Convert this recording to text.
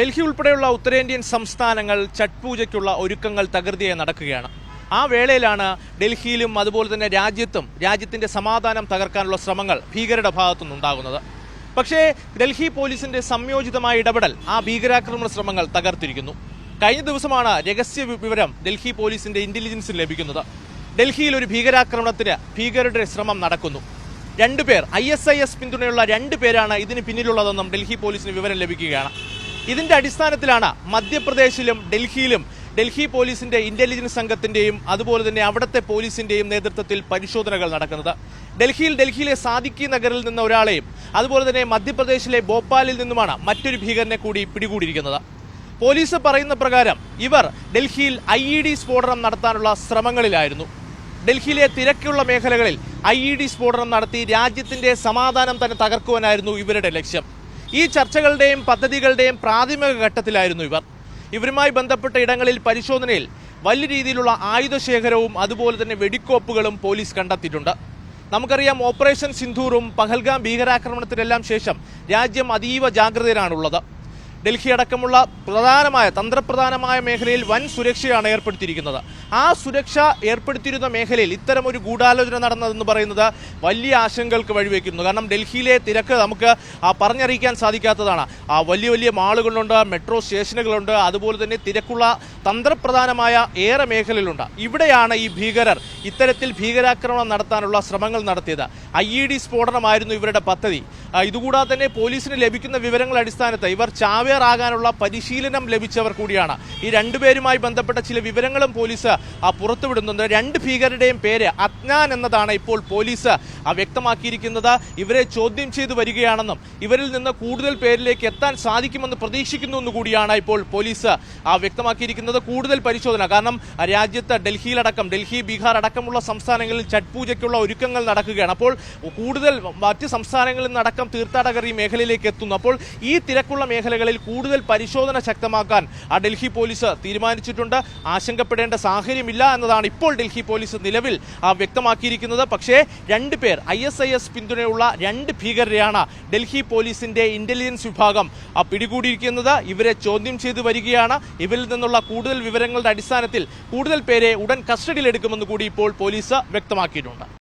ഡൽഹി ഉൾപ്പെടെയുള്ള ഉത്തരേന്ത്യൻ സംസ്ഥാനങ്ങൾ ഛഠ് പൂജയ്ക്കുള്ള ഒരുക്കങ്ങൾ തകൃതിയായി നടക്കുകയാണ്. ആ വേളയിലാണ് ഡൽഹിയിലും അതുപോലെ തന്നെ രാജ്യത്തും രാജ്യത്തിന്റെ സമാധാനം തകർക്കാനുള്ള ശ്രമങ്ങൾ ഭീകരരുടെ ഭാഗത്തുനിന്നുണ്ടാകുന്നത് പക്ഷേ ഡൽഹി പോലീസിന്റെ സംയോജിതമായ ഇടപെടൽ ആ ഭീകരാക്രമണ ശ്രമങ്ങൾ തകർത്തിരിക്കുന്നു. കഴിഞ്ഞ ദിവസമാണ് രഹസ്യ വിവരം ഡൽഹി പോലീസിന്റെ ഇന്റലിജൻസിന് ലഭിക്കുന്നത്. ഡൽഹിയിൽ ഒരു ഭീകരാക്രമണത്തിന് ഭീകരരുടെ ശ്രമം നടക്കുന്നു. രണ്ടുപേർ ഐ എസ് ഐ എസ് പിന്തുണയുള്ള രണ്ടു പേരാണ് ഇതിന് പിന്നിലുള്ളതെന്നും ഡൽഹി പോലീസിന് വിവരം ലഭിക്കുകയാണ്. ഇതിന്റെ അടിസ്ഥാനത്തിലാണ് മധ്യപ്രദേശിലും ഡൽഹിയിലും ഡൽഹി പോലീസിന്റെ ഇന്റലിജൻസ് സംഘത്തിന്റെയും അതുപോലെ തന്നെ അവിടുത്തെ പോലീസിന്റെയും നേതൃത്വത്തിൽ പരിശോധനകൾ നടക്കുന്നത്. ഡൽഹിയിൽ ഡൽഹിയിലെ സാദിക്കി നഗറിൽ നിന്ന് ഒരാളെയും അതുപോലെ തന്നെ മധ്യപ്രദേശിലെ ഭോപ്പാലിൽ നിന്നുമാണ് മറ്റൊരു ഭീകരനെ കൂടി പിടികൂടിയിരിക്കുന്നത്. പോലീസ് പറയുന്ന പ്രകാരം ഇവർ ഡൽഹിയിൽ ഐ ഇ ഡി സ്ഫോടനം നടത്താനുള്ള ശ്രമങ്ങളിലായിരുന്നു. ഡൽഹിയിലെ തിരക്കുള്ള മേഖലകളിൽ ഐ ഇ ഡി സ്ഫോടനം നടത്തി രാജ്യത്തിന്റെ സമാധാനം തന്നെ തകർക്കുവാനായിരുന്നു ഇവരുടെ ലക്ഷ്യം. ഈ ചർച്ചകളുടെയും പദ്ധതികളുടെയും പ്രാഥമിക ഘട്ടത്തിലായിരുന്നു ഇവർ. ഇവരുമായി ബന്ധപ്പെട്ട ഇടങ്ങളിൽ പരിശോധനയിൽ വലിയ രീതിയിലുള്ള ആയുധശേഖരവും അതുപോലെ തന്നെ വെടിക്കോപ്പുകളും പോലീസ് കണ്ടെത്തിയിട്ടുണ്ട്. നമുക്കറിയാം ഓപ്പറേഷൻ സിന്ധൂറും പഹൽഗാം ഭീകരാക്രമണത്തിനെല്ലാം ശേഷം രാജ്യം അതീവ ജാഗ്രതയിലാണുള്ളത്. ഡൽഹി അടക്കമുള്ള പ്രധാനമായ തന്ത്രപ്രധാനമായ മേഖലയിൽ വൻ സുരക്ഷയാണ് ഏർപ്പെടുത്തിയിരിക്കുന്നത്. ആ സുരക്ഷ ഏർപ്പെടുത്തിയിരുന്ന മേഖലയിൽ ഇത്തരം ഒരു ഗൂഢാലോചന നടന്നതെന്ന് പറയുന്നത് വലിയ ആശങ്കകൾക്ക് വഴിവെക്കുന്നു. കാരണം ഡൽഹിയിലെ തിരക്ക് നമുക്ക് പറഞ്ഞറിയിക്കാൻ സാധിക്കാത്തതാണ്. ആ വലിയ വലിയ മാളുകളുണ്ട് മെട്രോ സ്റ്റേഷനുകളുണ്ട് അതുപോലെ തന്നെ തിരക്കുള്ള തന്ത്രപ്രധാനമായ ഏറെ മേഖലകളുണ്ട്. ഇവിടെയാണ് ഈ ഭീകരർ ഇത്തരത്തിൽ ഭീകരാക്രമണം നടത്താനുള്ള ശ്രമങ്ങൾ നടത്തിയത്. ഐ ഇ ഡി സ്ഫോടനമായിരുന്നു ഇവരുടെ പദ്ധതി. ഇതുകൂടാതെ തന്നെ പോലീസിന് ലഭിക്കുന്ന വിവരങ്ങൾ അടിസ്ഥാനത്തിൽ ഇവർ ചാവേറാകാനുള്ള പരിശീലനം ലഭിച്ചവർ കൂടിയാണ്. ഈ രണ്ടുപേരുമായി ബന്ധപ്പെട്ട ചില വിവരങ്ങളും പോലീസ് പുറത്തുവിടുന്നുണ്ട്. രണ്ട് ഭീകരരുടെയും പേര് അജ്ഞാൻ എന്നതാണ് ഇപ്പോൾ പോലീസ് വ്യക്തമാക്കിയിരിക്കുന്നത്. ഇവരെ ചോദ്യം ചെയ്തു വരികയാണെന്നും ഇവരിൽ നിന്ന് കൂടുതൽ പേരിലേക്ക് എത്താൻ സാധിക്കുമെന്ന് പ്രതീക്ഷിക്കുന്നു എന്ന് കൂടിയാണ് ഇപ്പോൾ പോലീസ് വ്യക്തമാക്കിയിരിക്കുന്നത്. കൂടുതൽ പരിശോധന കാരണം രാജ്യത്ത് ഡൽഹിയിലടക്കം ഡൽഹി ബീഹാർ അടക്കമുള്ള സംസ്ഥാനങ്ങളിൽ ഛഠ് പൂജയ്ക്കുള്ള ഒരുക്കങ്ങൾ നടക്കുകയാണ്. അപ്പോൾ കൂടുതൽ മറ്റ് സംസ്ഥാനങ്ങളിൽ നിന്നടക്കം തീർത്ഥാടകർ ഈ മേഖലയിലേക്ക് എത്തുന്നു. അപ്പോൾ ഈ തിരക്കുള്ള മേഖലകളിൽ കൂടുതൽ പരിശോധന ശക്തമാക്കാൻ ആ ഡൽഹി പോലീസ് തീരുമാനിച്ചിട്ടുണ്ട്. ആശങ്കപ്പെടേണ്ട സാഹചര്യമില്ല എന്നതാണ് ഇപ്പോൾ ഡൽഹി പോലീസ് നിലവിൽ വ്യക്തമാക്കിയിരിക്കുന്നത്. പക്ഷേ രണ്ട് പേർ ഐ എസ് ഐ എസ് പിന്തുണയുള്ള രണ്ട് ഭീകരരെയാണ് ഡൽഹി പോലീസിന്റെ ഇന്റലിജൻസ് വിഭാഗം പിടികൂടിയിരിക്കുന്നത്. ഇവരെ ചോദ്യം ചെയ്തു വരികയാണ്. ഇവരിൽ നിന്നുള്ള കൂടുതൽ വിവരങ്ങളുടെ അടിസ്ഥാനത്തിൽ കൂടുതൽ പേരെ ഉടൻ കസ്റ്റഡിയിലെടുക്കുമെന്ന് കൂടി ഇപ്പോൾ പോലീസ് വ്യക്തമാക്കിയിട്ടുണ്ട്.